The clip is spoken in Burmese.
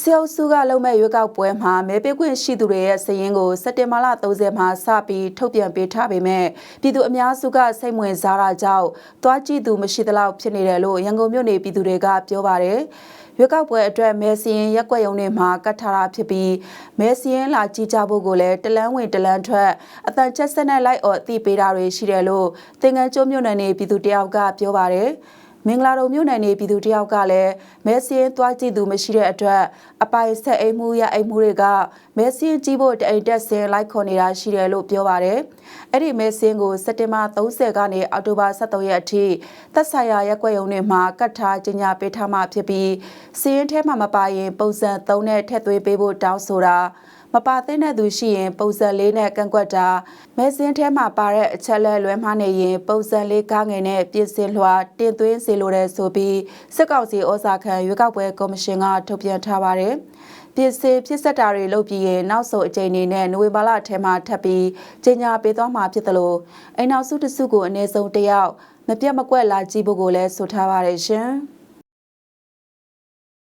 စေအုပ်စုကလုံမဲ့ရွေးကောက်ပွဲမှာမဲပေးခွင့်ရှိသူတွေရဲ့စည်ရင်းကိုစက်တင်ဘာလ30မှာစပြီးထုတ်ပြန်ပေးထားပေမဲ့ပြည်သူအများစုကစိတ်ဝင်စားတာကြောင့်တွားကြည့်သူမရှိသလောက်ဖြစ်နေတယ်လို့ရန်ကုန်မြို့နေပြည်သူတွေကပြောပါတယ်။ရွေးကောက်ပွဲအတွက်မဲစည်ရင်ရက်ွက်ရုံတွေမှာကတ်ထားတာဖြစ်ပြီးမဲစည်ရင်လာကြည့်ကြဖို့ကိုလည်းတလန်းဝင်တလန်းထွက်အတန်ချက်ဆက်နဲ့လိုက်អော်အသိပေးတာတွေရှိတယ်လို့သင်္ကန်းကျွန်းမြို့နယ်နေပြည်သူတယောက်ကပြောပါတယ်။ မင်္ဂလာတုံမြို့နယ်နေပြည်သူတယောက်ကလည်းမဲစင်းသွားကြည့်သူမရှိတဲ့အတွက်အပိုင်ဆက်အိမ်မှုရအိမ်မှုတွေကမဲစင်းကြည့်ဖို့တအိမ်တက်ဆင်းလိုက်ခေါ်နေတာရှိတယ်လို့ပြောပါတယ်။အဲ့ဒီမဲစင်းကိုစက်တင်ဘာ30ကနေအောက်တိုဘာ23ရက်အထိသက်ဆိုင်ရာရက်ွက်ရုံတွေမှာကတ်ထားကြီးညာပေးထားမှဖြစ်ပြီးစင်းရင်ထဲမှာမပါရင်ပုံစံ3နဲ့ထည့်သွင်းပေးဖို့တောင်းဆိုတာ မပါသင့်တဲ့သူရှိရင် ပုံစံလေးနဲ့ကန့်ကွက်တာမဲစင်းထဲမှာပါတဲ့အချက်လက်လွဲမှားနေရင် ပုံစံလေးကားငယ်နဲ့ပြင်ဆင်လွှာတင်သွင်းစေလိုတဲ့ဆိုပြီးစစ်ကောင်စီဩဇာခံရွေးကောက်ပွဲကော်မရှင်ကထုတ်ပြန်ထားပါတယ်။ပြည်စဖြစ်စက်တာတွေလုပ်ပြီးရင်နောက်ဆုံးအကြိမ်အနေနဲ့နိုဝင်ဘာလထဲမှာထပ်ပြီးကြီးညာပေးသွားမှာဖြစ်တယ်လို့အိမ်နောက်စုတစုကိုအနည်းဆုံးတစ်ယောက်မပြတ်မကွက်လာကြည့်ဖို့ကိုလည်းဆိုထားပါတယ်ရှင်။